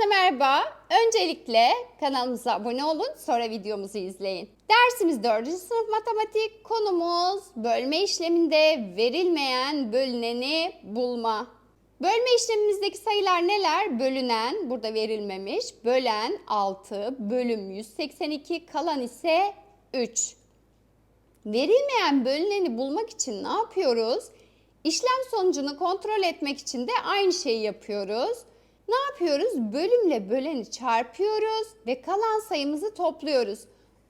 Herkese merhaba. Öncelikle kanalımıza abone olun, sonra videomuzu izleyin. Dersimiz 4. sınıf matematik. Konumuz bölme işleminde verilmeyen bölüneni bulma. Bölme işlemimizdeki sayılar neler? Bölünen, burada verilmemiş. Bölen 6, bölüm 182, kalan ise 3. Verilmeyen bölüneni bulmak için ne yapıyoruz? İşlem sonucunu kontrol etmek için de aynı şeyi yapıyoruz. Ne yapıyoruz? Bölümle böleni çarpıyoruz ve kalan sayımızı topluyoruz.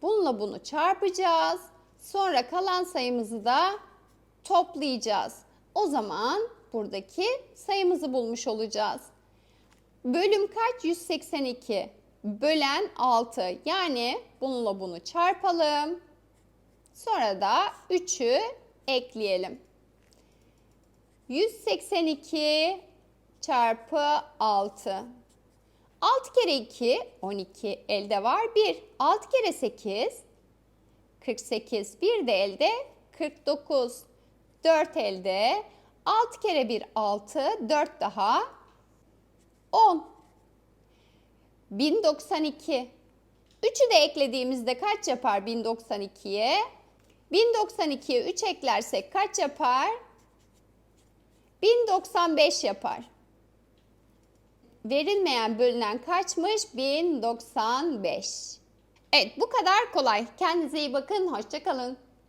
Bununla bunu çarpacağız. Sonra kalan sayımızı da toplayacağız. O zaman buradaki sayımızı bulmuş olacağız. Bölüm kaç? 182. Bölen 6. Yani bununla bunu çarpalım. Sonra da 3'ü ekleyelim. 182 çarpı 6. 6 kere 2 12 elde var 1. 6 kere 8 48 bir de elde 49. 4 elde 6 kere 1 6 4 daha 10. 1092. 3'ü de eklediğimizde kaç yapar 1092'ye? 1092'ye 3 eklersek kaç yapar? 1095 yapar. Verilmeyen bölünen kaçmış? 1095. Evet bu kadar kolay. Kendinize iyi bakın. Hoşçakalın.